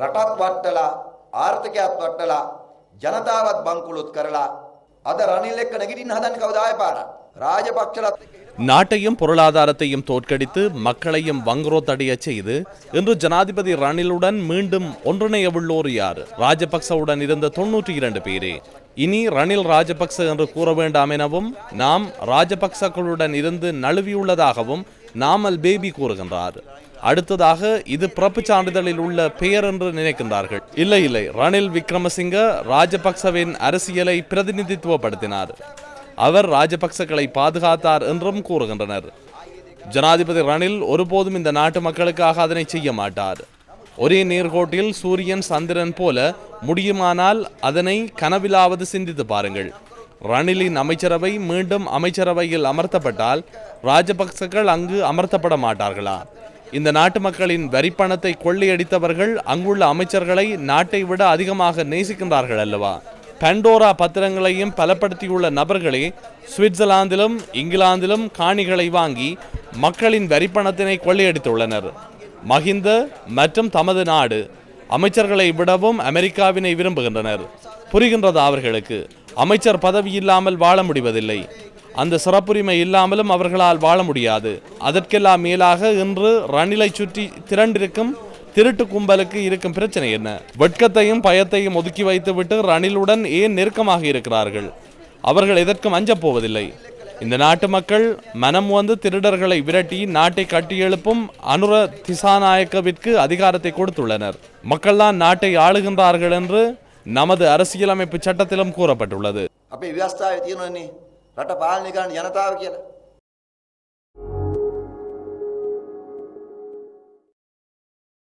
රටත් වට්ටලා ආර්ථිකයත් වට්ටලා ජනතාවත් බංකුලොත් කරලා අද රනිල් එක්ක නැගිටින්න හදන්නේ කවදාය පාරක්. රාජපක්ෂලත් එක්ක நாட்டையும் பொருளாதாரத்தையும் தோற்கடித்து மக்களையும் வங்குரோத்தடைய செய்து இன்று ஜனாதிபதி ரணிலுடன் மீண்டும் ஒன்றிணையவுள்ளோர் யார்? ராஜபக்சவுடன் இருந்த தொன்னூற்றி இரண்டு பேரே. இனி ரணில் ராஜபக்ச என்று கூற வேண்டாம் எனவும் நாம் ராஜபக்சக்களுடன் இருந்து நழுவியுள்ளதாகவும் நாமல் பேபி கூறுகின்றார். அடுத்ததாக இது பிறப்பு சான்றிதழில் உள்ள பெயர் என்று நினைக்கின்றார்கள். இல்லை இல்லை ரணில் விக்ரமசிங்க ராஜபக்சவின் அரசியலை பிரதிநிதித்துவப்படுத்தினார். அவர் ராஜபக்சக்களை பாதுகாத்தார் என்றும் கூறுகின்றனர். ஜனாதிபதி ரணில் ஒருபோதும் இந்த நாட்டு மக்களுக்காக அதனை செய்ய மாட்டார். ஒரே நேர்கோட்டில் சூரியன் சந்திரன் போல முடியுமானால் அதனை கனவிலாவது சிந்தித்து பாருங்கள். ரணிலின் அமைச்சரவை மீண்டும் அமைச்சரவையில் அமர்த்தப்பட்டால் ராஜபக்சக்கள் அங்கு அமர்த்தப்பட மாட்டார்களா? இந்த நாட்டு மக்களின் வரிப்பணத்தை கொள்ளையடித்தவர்கள் அங்குள்ள அமைச்சர்களை நாட்டை விட அதிகமாக நேசிக்கின்றார்கள் அல்லவா? பண்டோரா பத்திரங்களையும் பலப்படுத்தியுள்ள நபர்களே சுவிட்சர்லாந்திலும் இங்கிலாந்திலும் காணிகளை வாங்கி மக்களின் வரிப்பணத்தினை கொள்ளையடித்துள்ளனர். மஹிந்த மற்றும் தமது நாடு அமைச்சர்களை விடவும் அமெரிக்காவினை விரும்புகின்றனர். புரிகின்றதா அவர்களுக்கு? அமைச்சர் பதவி இல்லாமல் வாழ முடிவதில்லை. அந்த சிறப்புரிமை இல்லாமலும் அவர்களால் வாழ முடியாது. அதற்கெல்லாம் மேலாக இன்று ரணிலை சுற்றி திரண்டிருக்கும் திருட்டு கும்பலுக்கு இருக்கும் பிரச்சனை என்ன? வெட்கத்தையும் பயத்தையும் ஒதுக்கி வைத்துவிட்டு ரணிலுடன் ஏன் நெருக்கமாக இருக்கிறார்கள்? அவர்கள் எதற்கும் அஞ்சப் போவதில்லை. இந்த நாட்டு மக்கள் மனம் வந்து திருடர்களை விரட்டி நாட்டை கட்டியெழுப்பும் அனுர திசாநாயக்கவிற்கு அதிகாரத்தை கொடுத்துள்ளனர். மக்கள்தான் நாட்டை ஆளுகின்றார்கள் என்று நமது அரசியலமைப்பு சட்டத்திலும் கூறப்பட்டுள்ளது. அப்போ விவசாய ரட்ட பாலனிகான் ஜனதாவுக்கு